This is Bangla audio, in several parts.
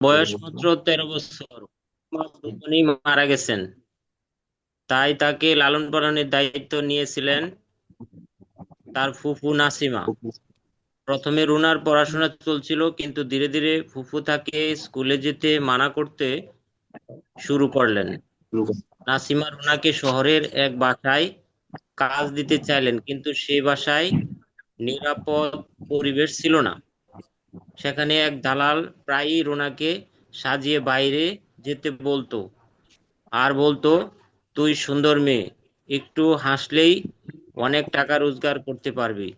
বয়স মাত্র তেরো বছর। উনি মারা গেছেন। তাই তাকে লালন পালনের দায়িত্ব নিয়েছিলেন তার ফুফু নাসিমা। প্রথমে রুনার পড়াশোনা চলছিল কিন্তু ধীরে ধীরে ফুফু তাকে স্কুলে যেতে মানা করতে শুরু করলেন। নাসিমা রুনাকে শহরের এক বাসায় কাজ দিতে চাইলেন কিন্তু সেই বাসায় নিরাপদ পরিবেশ ছিল না। সেখানে এক দালাল প্রায়ই রুনাকে সাজিয়ে বাইরে যেতে বলতো। আর বলতো, তুই সুন্দর মেয়ে, একটু হাসলেই অনেক টাকা রোজগার করতে পারবি।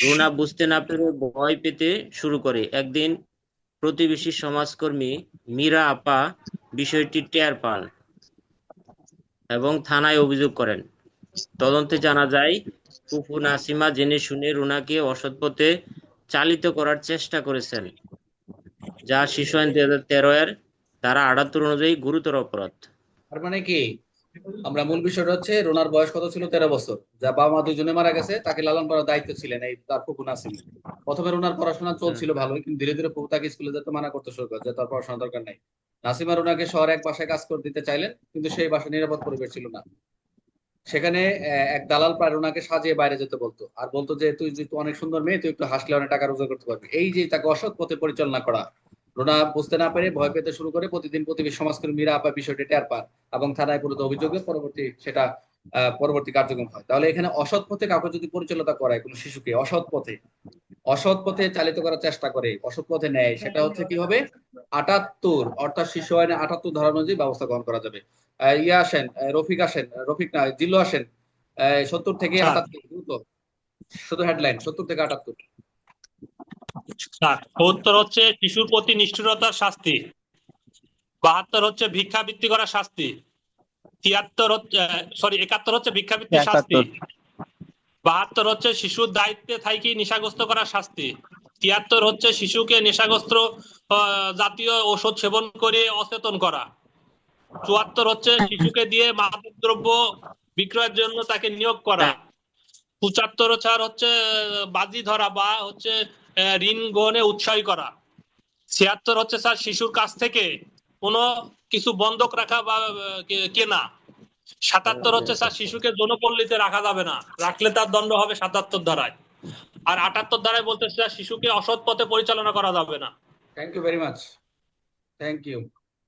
রুনা বুঝতে না পেরে ভয় পেতে শুরু করে। একদিন প্রতিবেশী সমাজকর্মী মীরা আপা বিষয়টি টের পান এবং থানায় অভিযোগ করেন। তদন্তে জানা যায় ফুফু নাসিমা জেনে শুনে রুনাকে অসৎ পথে চালিত করার চেষ্টা করেছেন। যা শিশু আইন দুই হাজার তেরো এর ধারা আটাত্তর অনুযায়ী গুরুতর অপরাধ। তার মানে কি? আমরা মূল বিষয়টা হচ্ছে, রোনার বয়স কত ছিল? তেরো বছর। যা বাবা মা দুজনে মারা গেছে, তাকে লালন পালনের দায়িত্ব ছিলেন। এই তার ফুকু নাসিম। প্রথমে রোনার পড়াশোনা চলছিল ভালোই কিন্তু ধীরে ধীরে ফুকু তাকে স্কুলে যেতে মানা করতে শুরু করে তার পড়াশোনা দরকার নাই। নাসিমা রোনাকে শহরে এক বাসায় কাজ করে দিতে চাইলেন, কিন্তু সেই বাসায় নিরাপদ পরিবেশ ছিল না। সেখানে এক দালাল প্রায় রোনাকে সাজিয়ে বাইরে যেতে বলতো। আর বলতো যে, তুই যেহেতু অনেক সুন্দর মেয়ে, তুই একটু হাসলে অনেক টাকা রোজগার করতে পারবি। এই যে তাকে অসৎ পথে পরিচালনা করা রোনা বুঝতে না পেরে ভয় পেতে শুরু করে প্রতিদিন প্রতিবেশী সমাজকর্মীরা আপা বিষয়টি টের পান এবং থানায় পুরো অভিযোগে পরবর্তী সেটা পরবর্তী কার্যক্রম হয়। তাহলে এখানে অসৎ পথে কাউকে যদি পরিচালনা করায় কোনো শিশুকে, অসৎ পথে অসৎ পথে চালিত করার চেষ্টা করে অসৎ পথে নেয়। সেটা হচ্ছে কি হবে? আটাত্তর অর্থাৎ শিশু আইনে আটাত্তর ধারা অনুযায়ী ব্যবস্থা গ্রহণ করা যাবে। আহ, ইয়া আসেন রফিক আসেন রফিক না জিল্লু আসেন সত্তর থেকে আটাত্তর দ্রুত। শুধু হেডলাইন সত্তর থেকে আটাত্তর। সত্তর হচ্ছে শিশুর প্রতি নিষ্ঠুরতার শাস্তি বাহাত্তর হচ্ছে ভিক্ষাবৃত্তি করা শাস্তি তিয়াত্তর হচ্ছে সরি একাত্তর হচ্ছে ভিক্ষাবৃত্তি শাস্তি। বাহাত্তর হচ্ছে শিশুর দায়িত্বে থাকি নেশাগ্রস্ত করা শাস্তি। তিয়াত্তর হচ্ছে শিশুকে নেশাগ্রস্ত জাতীয় ঔষধ সেবন করে অচেতন করা। চুয়াত্তর হচ্ছে শিশুকে দিয়ে মাদক দ্রব্য বিক্রয়ের জন্য তাকে নিয়োগ করা। পঁচাত্তর আর হচ্ছে বাজি ধরা বা হচ্ছে ঋণ গ্রহণে উৎসাহী করা। ছিয়াত্তর হচ্ছে স্যার, শিশুর কাছ থেকে কোনো কিছু বন্ধক রাখা বা কেনা। সাতাত্তর হচ্ছে স্যার শিশুকে যৌনপল্লীতে রাখা যাবে না। রাখলে তার দণ্ড হবে সাতাত্তর ধারায় আর আটাত্তর ধারায় বলতে স্যার শিশুকে অসৎ পথে পরিচালনা করা যাবে না। Thank you very much thank you